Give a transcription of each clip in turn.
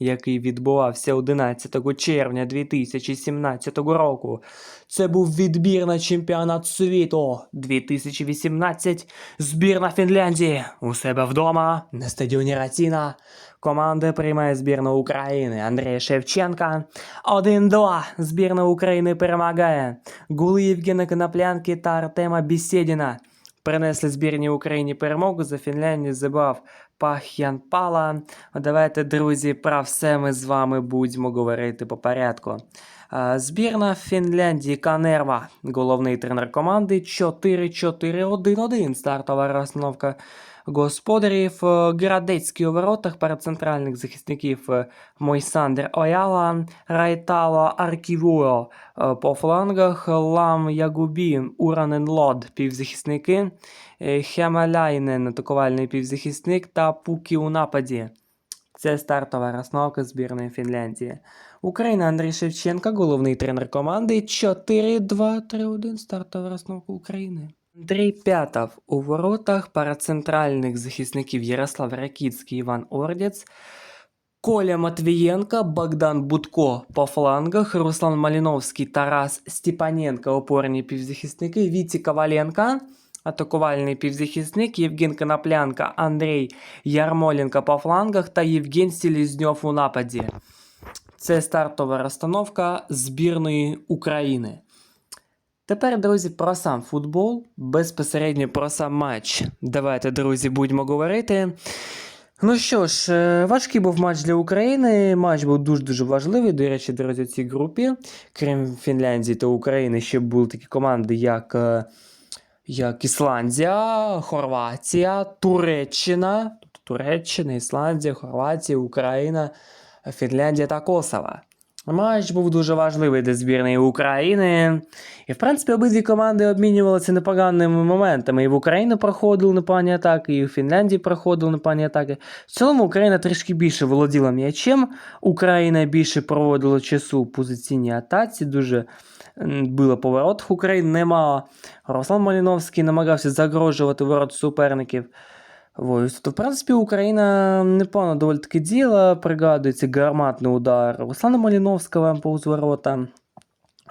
який відбувався 11 червня 2017 року. Це був відбір на чемпіонат світу 2018. Збірна Фінляндії у себе вдома на стадіоні Ратіна. Команда приймає збірну України Андрія Шевченка. 1-2. Збірна України перемагає. Гули Євгена Коноплянки та Артема Бісєдіна принесли збірній Україні перемогу. За Фінляндію забав Пах'ян Пала. Давайте, друзі, про все ми з вами будемо говорити по порядку. Збірна Фінляндії Канерва, головний тренер команди 4-4-1-1. Стартова розстановка господарів. Е, Градецький у воротах перед центральних захисників е, Мойсандер Ояла, Райтало Арківуо е, по флангах, Лам Ягубі, Уранен Лод півзахисники, Хемаляйнен атакувальний півзахисник та Пукі у нападі. Це стартова розстановка збірної Фінляндії. Україна Андрій Шевченка, головний тренер команди. 4-2-3-1. Стартова розстановка України. Андрій П'ятов у воротах парацентральних захисників Ярослав Ракіцький, Іван Ордєц. Коля Матвієнка, Богдан Будко по флангах, Руслан Маліновський, Тарас Степаненко, опорні півзахисники, Віці Коваленка, атакувальний півзахисник, Євген Коноплянка, Андрій Ярмоленко по флангах та Євген Селізньов у нападі. Це стартова розстановка збірної України. Тепер, друзі, про сам футбол, безпосередньо про сам матч. Давайте, друзі, будемо говорити. Ну що ж, е, важкий був матч для України. Матч був дуже-дуже важливий. До речі, друзі, цій групі, крім Фінляндії та України, ще були такі команди, як, е, як Ісландія, Хорватія, Туреччина. Тобто Туреччина, Ісландія, Хорватія, Україна, Фінляндія та Косово. Матч був дуже важливий для збірної України. І, в принципі, обидві команди обмінювалися непоганими моментами. І в Україну проходили непогані атаки, і в Фінляндії проходили непогані атаки. В цілому Україна трішки більше володіла м'ячем. Україна більше проводила часу в позиційній атаці, дуже м, била по України немало. Руслан Маліновський намагався загрожувати ворот суперників. Ось, то, в принципі, Україна непогано доволі таки діла, пригадується гарматний удар Руслана Маліновського повз ворота.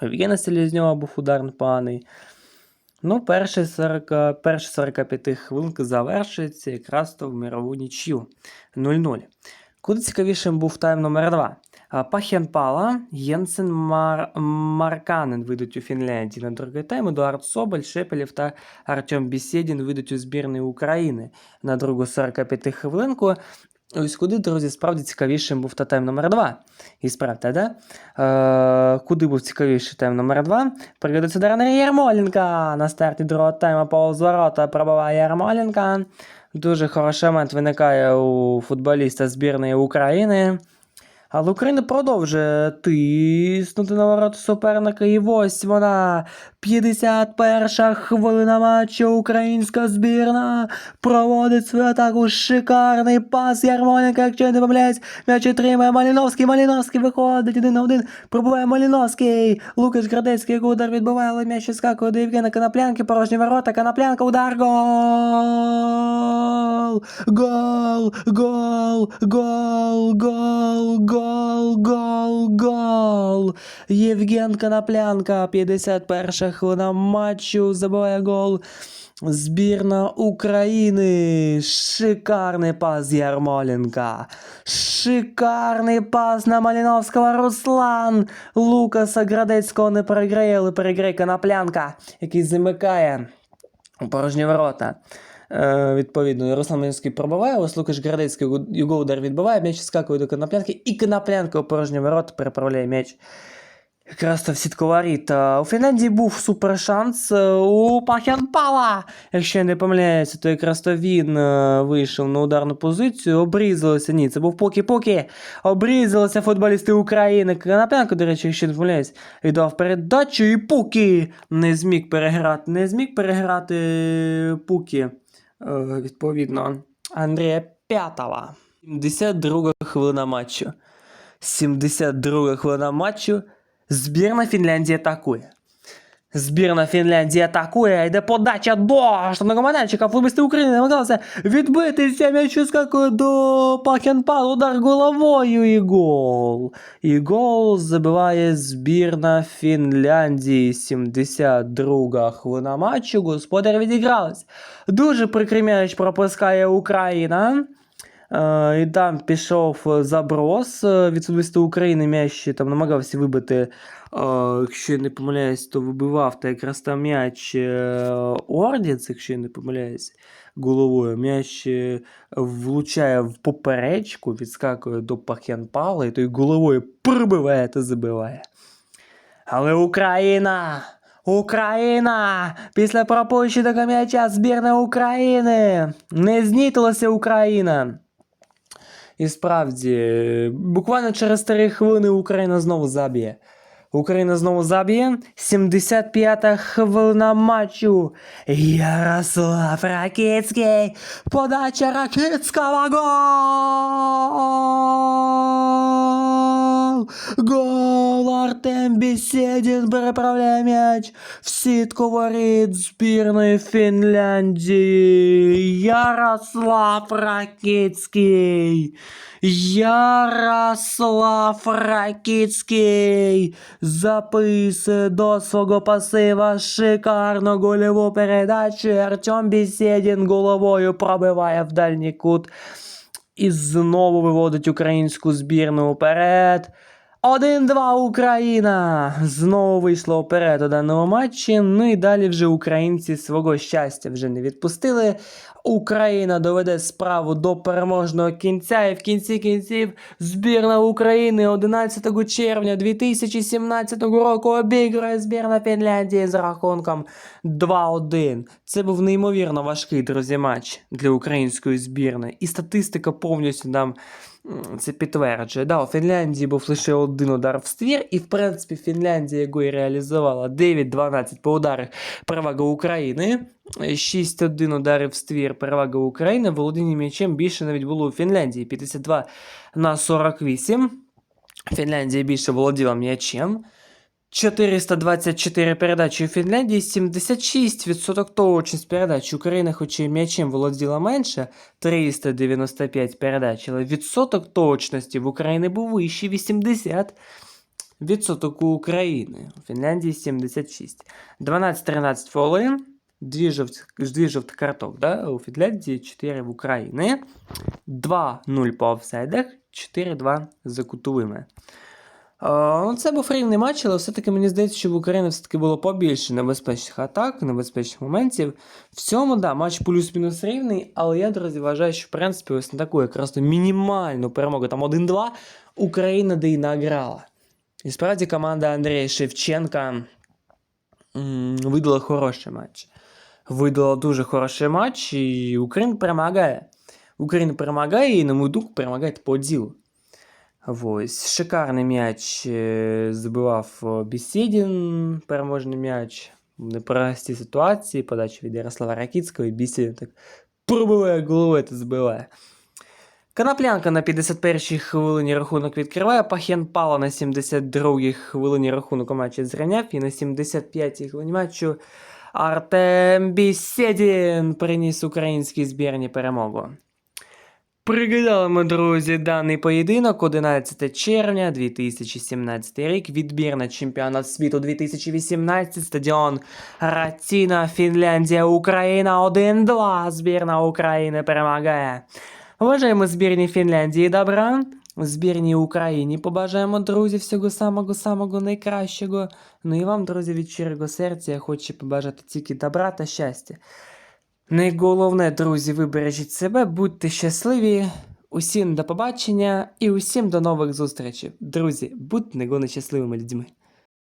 Євгена Селізньова був удар непоганий. Ну, перші 40, перші 45 хвилинки завершується якраз то в мирову нічю 0-0. Куди цікавішим був тайм номер 2. Пахян Пала, Єнсен Мар... Марканен вийдуть у Фінляндії на другий тайм. Едуард Соболь, Шепелєв та Артем Бісєдін вийдуть у збірної України на другу 45 хвилинку. Ось куди, друзі, справді цікавішим був та тайм номер 2. І справді, да? Е, куди був цікавіший тайм номер 2? Пригодиться Андрія Ярмоленка. На старті другого тайму повз ворота пробиває Ярмоленка. Дуже хороший момент виникає у футболіста збірної України. Але Україна продовжує тиснути на ворота суперника. І ось вона. 51 хвилина матчу. Українська збірна проводить свою атаку. Шикарний пас Ярмоленка, якщо я не помиляюсь. М'яч отримає Маліновський. Маліновський виходить один на один. Пробуває Маліновський. Лукаш Градецький який удар відбиває, але м'яч скакує до Євгена Коноплянки. Порожні ворота. Коноплянка. Удар. Гол! Гол! Гол! Гол! Гол! Гол! Гол! Гол! Євген Коноплянка, 51 хвилина матчу, забиває гол. Збірна України. Шикарний пас Ярмоленка. Шикарний пас на Маліновського Руслан. Лукаса Градецького не переграє, але переграє Коноплянка, який замикає у порожні ворота. Е, відповідно, Руслан Маліновський пробиває, ось Лукаш Градецький його удар відбиває, м'яч скакує до Коноплянки, і Коноплянка у порожні ворота переправляє м'яч якраз то в сітковарі. Та у Фінляндії був супер шанс е, у Пахянпала. Якщо я не помиляюся, то якраз то він е, вийшов на ударну позицію, обрізалося. Ні, це був поки-поки. Обрізалися футболісти України. Коноплянко, до речі, якщо не помиляюсь, віддав передачу і Пукі не зміг переграти. Не зміг переграти Пукі, е, відповідно, Андрія П'ятова. 72 хвилина матчу. 72 хвилина матчу. Збірна Фінляндії атакує. Збірна Фінляндії атакує, йде подача до штрафного майданчика. Футболісти України намагалися відбитися, м'яч скакує до Пахенпал, удар головою і гол. І гол забиває збірна Фінляндії. 72 хвилина матчу. Господар відігрались. Дуже прикрий м'яч пропускає Україна. Е, і там пішов заброс е, від футболіста України м'яч там намагався вибити, е, якщо я не помиляюсь, то вибивав та якраз там м'яч е, Ордіц, якщо я не помиляюсь, головою. М'яч е, влучає в поперечку, відскакує до Пахянпала, і той головою прибиває та забиває. Але Україна! Україна! Після пропущеного м'яча збірна України! Не знітилася Україна! І справді, буквально через 3 хвилини Україна знову заб'є. Україна знову заб'є. 75-та хвилина матчу. Ярослав Ракицький. Подача Ракицького. Гол! Гол! Артем Беседін переправляє м'яч в сітку воріт збірної Фінляндії. Ярослав Ракицький. Ярослав Ракицький Записує до свого пасива шикарно гольову передачу. Артем Беседін головою пробиває в дальній кут. І знову виводить українську збірну вперед. 1-2 Україна! Знову вийшла вперед у даному матчі. Ну і далі вже українці свого щастя вже не відпустили. Україна доведе справу до переможного кінця. І в кінці кінців збірна України 11 червня 2017 року обіграє збірна Фінляндії з рахунком 2-1. Це був неймовірно важкий друзі матч для української збірної. І статистика повністю нам це підтверджує. Да, у Фінляндії був лише удар в ствір, і в принципі Фінляндія його і реалізувала 9-12 по ударах перевага України. 6-1 ударів в ствір перевага України. Володіння м'ячем більше навіть було у Фінляндії 52 на 48. Фінляндія більше володіла м'ячем. 424 передачі у Фінляндії, 76% точність передач. Україна, хоч і м'ячем володіла менше, 395 передач, але відсоток точності в Україні був вищий 80. Відсоток України. У Фінляндії 76. 12-13 фолин. Дві жовті, дві жовті карток, да? у Фінляндії 4 в Україні. 2-0 по офсайдах, 4-2 за кутовими. Ну, це був рівний матч, але все-таки мені здається, що в Україні все-таки було побільше небезпечних атак, небезпечних моментів. В цьому, да, матч плюс-мінус рівний, але я, друзі, вважаю, що в принципі ось на таку якраз мінімальну перемогу, там 1-2, Україна де й награла. І справді команда Андрія Шевченка видала хороший матч. Видала дуже хороший матч, і Україна перемагає. Україна перемагає і, на мою думку, перемагає по ділу. Ось, шикарний м'яч е, забивав Бісідін, переможний м'яч. В непростій ситуації, подача від Ярослава Ракіцького, і Бісідін так пробиває головою та збиває. Коноплянка на 51-й хвилині рахунок відкриває. Пахенпала на 72-й хвилині рахунок у матчі зрівняв. І на 75-й хвилині матчу Артем Бісєдін приніс українській збірні перемогу. Пригадали друзі, даний поєдинок 11 червня 2017 рік. Відбір на чемпіонат світу 2018, стадіон Ратіна, Фінляндія, Україна 1-2. Збірна України перемагає. Вважаємо збірні Фінляндії добра. Збірній Україні побажаємо, друзі, всього самого самого найкращого. Ну і вам, друзі, від щирого серця я хочу побажати тільки добра та щастя. Найголовне, друзі, вибережіть себе, будьте щасливі. Усім до побачення і усім до нових зустрічей. Друзі, будьте негони щасливими людьми.